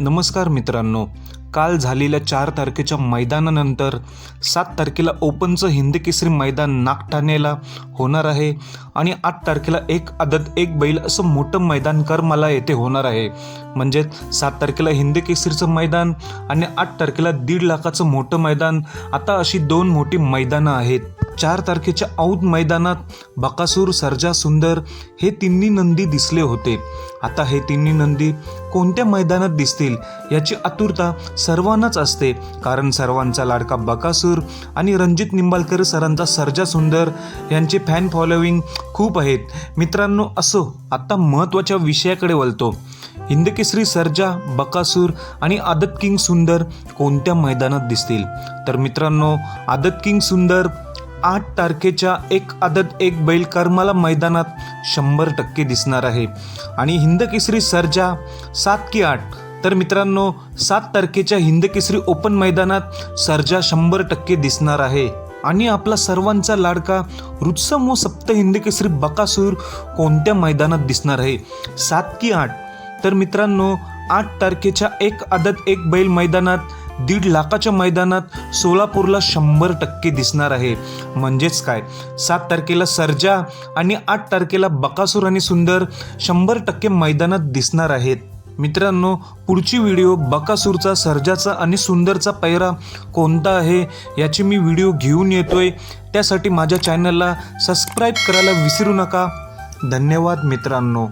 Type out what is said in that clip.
नमस्कार मित्रांनो. काल झालेल्या चार तारखेच्या मैदानानंतर सात तारखेला ओपनचं हिंद केसरी मैदान नागठाणेला होणार आहे आणि आठ तारखेला एक आदत एक बैल असं मोठं मैदान करमाला येथे होणार आहे. म्हणजेच सात तारखेला हिंद केसरीचं मैदान आणि आठ तारखेला दीड लाखाचं मोठं मैदान. आता अशी दोन मोठी मैदानं आहेत. चार तारखेच्या औद मैदानात बकासूर सर्जा सुंदर हे तिन्ही नंदी दिसले होते. आता हे तिन्ही नंदी कोणत्या मैदानात दिसतील याची आतुरता सर्वांनाच असते. कारण सर्वांचा लाडका बकासूर आणि रणजित निंबाळकर सरांचा सर्जा सुंदर यांचे फॅन फॉलोविंग खूप आहेत. मित्रांनो असो आता महत्त्वाच्या विषयाकडे वळतो. हिंदकेसरी सर्जा बकासूर आणि आदत किंग सुंदर कोणत्या मैदानात दिसतील? तर मित्रांनो आदत किंग सुंदर आठ तारखेच्या एक आदत एक बैल कर्माला मैदानात शंभर टक्के दिसणार आहे. आणि हिंदकेसरी सरजा सर्जा सात की आठ. तर मित्रांनो सात तारखेच्या हिंदकेसरी ओपन मैदानात सर्जा शंभर टक्के दिसणार आहे. आणि आपला सर्वांचा लाडका रुत्सम व सप्त हिंदकेसरी बकासूर कोणत्या मैदानात दिसणार आहे? सात की आठ. तर मित्रांनो आठ तारखेच्या एक आदत एक बैल मैदानात दीड लाखाच्या मैदानात सोलापूरला शंभर टक्के दिसणार आहे. म्हणजेच काय? सात तारखेला सर्जा आणि आठ तारखेला बकासूर आणि सुंदर शंभर टक्के मैदानात दिसणार आहेत. मित्रांनो पुढची व्हिडिओ बकासूरचा सर्जाचा आणि सुंदरचा पैरा कोणता आहे याची मी व्हिडिओ घेऊन येतोय. त्यासाठी माझ्या चॅनलला सबस्क्राईब करायला विसरू नका. धन्यवाद मित्रांनो.